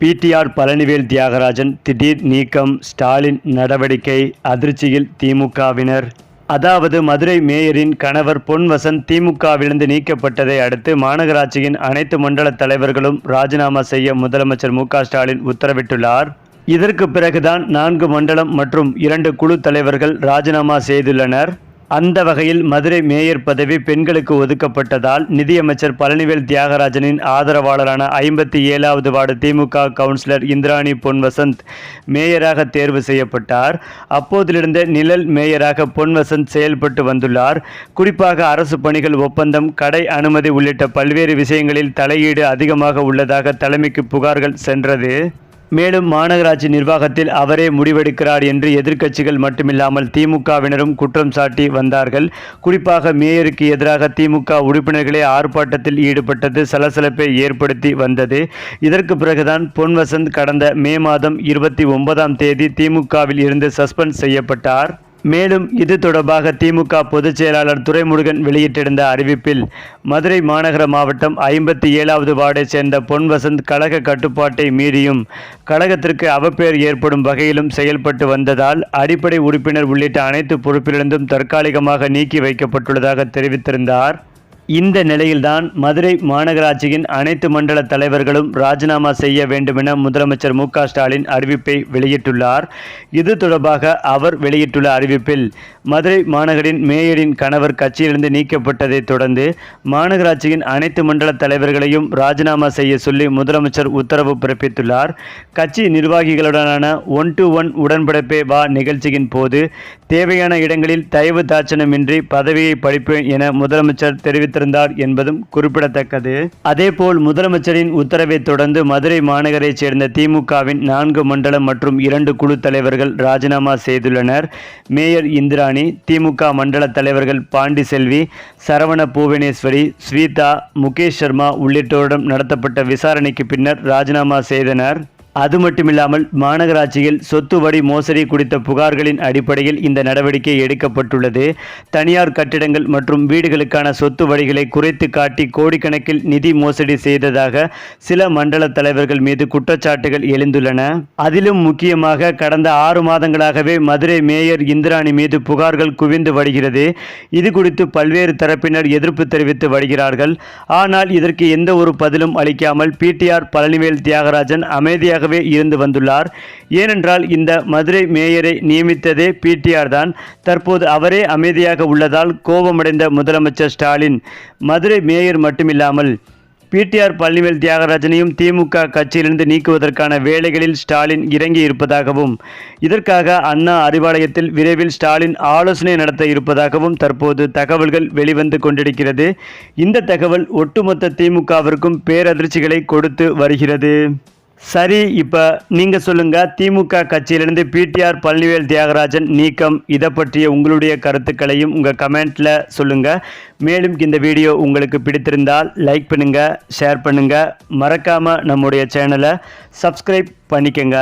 PTR Palanivel Thiagarajan திடீர் நீக்கம் ஸ்டாலின் நடவடிக்கை அதிர்ச்சியில் திமுகவினர் அதாவது மதுரை மேயரின் கணவர் பொன் வசந்த் திமுகவிலிருந்து நீக்கப்பட்டதை அடுத்து மாநகராட்சியின் அனைத்து மண்டல தலைவர்களும் ராஜினாமா செய்ய முதலமைச்சர் மு ஸ்டாலின் உத்தரவிட்டுள்ளார். இதற்கு பிறகுதான் நான்கு மண்டலம் மற்றும் இரண்டு குழு தலைவர்கள் ராஜினாமா செய்துள்ளனர். அந்த வகையில் மதுரை மேயர் பதவி பெண்களுக்கு ஒதுக்கப்பட்டதால் நிதியமைச்சர் பழனிவேல் தியாகராஜனின் ஆதரவாளரான ஐம்பத்தி ஏழாவது வார்டு திமுக கவுன்சிலர் இந்திராணி பொன் வசந்த் மேயராக தேர்வு செய்யப்பட்டார். அப்போதிலிருந்து நிழல் மேயராக பொன் வசந்த் செயல்பட்டு வந்துள்ளார். குறிப்பாக அரசு பணிகள் ஒப்பந்தம் கடை அனுமதி உள்ளிட்ட பல்வேறு விஷயங்களில் தலையீடு அதிகமாக உள்ளதாக தலைமைக்கு புகார்கள் சென்றது. மேலும் மாநகராட்சி நிர்வாகத்தில் அவரே முடிவெடுக்கிறார் என்று எதிர்க்கட்சிகள் மட்டுமில்லாமல் திமுகவினரும் குற்றம் சாட்டி வந்தார்கள். குறிப்பாக மேயருக்கு எதிராக திமுக உறுப்பினர்களே ஆர்ப்பாட்டத்தில் ஈடுபட்டது சலசலப்பை ஏற்படுத்தி வந்தது. இதற்கு பிறகுதான் பொன்வசந்த் கடந்த மே மாதம் இருபத்தி ஒன்பதாம் தேதி திமுகவில் இருந்து சஸ்பெண்ட் செய்யப்பட்டார். மேலும் இது தொடர்பாக திமுக பொதுச் செயலாளர் துரைமுருகன் வெளியிட்டிருந்த அறிவிப்பில் மதுரை மாநகர மாவட்டம் ஐம்பத்தி ஏழாவது வார்டைச் சேர்ந்த பொன் வசந்த் கழக கட்டுப்பாட்டை மீறியும் கழகத்திற்கு அவப்பெயர் ஏற்படும் வகையிலும் செயல்பட்டு வந்ததால் அடிப்படை உறுப்பினர் உள்ளிட்ட அனைத்து பொறுப்பிலிருந்தும் தற்காலிகமாக நீக்கி வைக்கப்பட்டுள்ளதாக தெரிவித்திருந்தார். இந்த நிலையில்தான் மதுரை மாநகராட்சியின் அனைத்து மண்டல தலைவர்களும் ராஜினாமா செய்ய வேண்டுமென முதலமைச்சர் மு க ஸ்டாலின் அறிவிப்பை வெளியிட்டுள்ளார். இது தொடர்பாக அவர் வெளியிட்டுள்ள அறிவிப்பில் மதுரை மாநகரின் மேயரின் கணவர் கட்சியிலிருந்து நீக்கப்பட்டதை தொடர்ந்து மாநகராட்சியின் அனைத்து மண்டல தலைவர்களையும் ராஜினாமா செய்ய சொல்லி முதலமைச்சர் உத்தரவு பிறப்பித்துள்ளார். கட்சி நிர்வாகிகளுடனான ஒன் டு ஒன் உடன்படிப்பே வா நிகழ்ச்சியின் போது தேவையான இடங்களில் தயவு தாட்சணமின்றி பதவியை படிப்பேன் என முதலமைச்சர் தெரிவித்திருந்தார் என்பதும் குறிப்பிடத்தக்கது. அதேபோல் முதலமைச்சரின் உத்தரவை தொடர்ந்து மதுரை மாநகரைச் சேர்ந்த திமுகவின் நான்கு மண்டலம் மற்றும் இரண்டு குழு தலைவர்கள் ராஜினாமா செய்துள்ளனர். மேயர் இந்திராணி திமுக மண்டல தலைவர்கள் பாண்டிசெல்வி சரவண பூவனேஸ்வரி ஸ்வீதா முகேஷ் சர்மா உள்ளிட்டோரிடம் நடத்தப்பட்ட விசாரணைக்கு பின்னர் ராஜினாமா செய்தனர். அது மட்டுமில்லாமல் மாநகராட்சியில் சொத்து வரி மோசடி குறித்த புகார்களின் அடிப்படையில் இந்த நடவடிக்கை எடுக்கப்பட்டுள்ளது. தனியார் கட்டிடங்கள் மற்றும் வீடுகளுக்கான சொத்து வரிகளை குறைத்து காட்டி கோடிக்கணக்கில் நிதி மோசடி செய்ததாக சில மண்டல தலைவர்கள் மீது குற்றச்சாட்டுகள் எழுந்துள்ளன. அதிலும் முக்கியமாக கடந்த ஆறு மாதங்களாகவே மதுரை மேயர் இந்திராணி மீது புகார்கள் குவிந்து வருகிறது. இது குறித்து பல்வேறு தரப்பினர் எதிர்ப்பு தெரிவித்து வருகிறார்கள். ஆனால் இதற்கு எந்த ஒரு பதிலும் அளிக்காமல் பிடிஆர் பழனிவேல் தியாகராஜன் அமைதியாக அமைதியாகவே இருந்து வந்துள்ளார். ஏனென்றால் இந்த மதுரை மேயரை நியமித்ததே பிடிஆர் தான். தற்போது அவரே அமைதியாக உள்ளதால் கோபமடைந்த முதலமைச்சர் ஸ்டாலின் மதுரை மேயர் மட்டுமில்லாமல் பிடிஆர் பழனிவேல் தியாகராஜனையும் திமுக கட்சியிலிருந்து நீக்குவதற்கான வேலைகளில் ஸ்டாலின் இறங்கி இருப்பதாகவும் இதற்காக அண்ணா அறிவாலயத்தில் விரைவில் ஸ்டாலின் ஆலோசனை நடத்த இருப்பதாகவும் தற்போது தகவல்கள் வெளிவந்து கொண்டிருக்கிறது. இந்த தகவல் ஒட்டுமொத்த திமுகவிற்கும் பேரதிர்ச்சிகளை கொடுத்து வருகிறது. சரி இப்போ நீங்கள் சொல்லுங்கள் திமுக கட்சியிலிருந்து பிடிஆர் பழனிவேல் தியாகராஜன் நீக்கம். இதை பற்றிய உங்களுடைய கருத்துக்களையும் உங்கள் கமெண்ட்டில் சொல்லுங்கள் மேலும் இந்த வீடியோ உங்களுக்கு பிடித்திருந்தால் லைக் பண்ணுங்கள் ஷேர் பண்ணுங்கள் மறக்காமல் நம்முடைய சேனலை சப்ஸ்கிரைப் பண்ணிக்கங்க.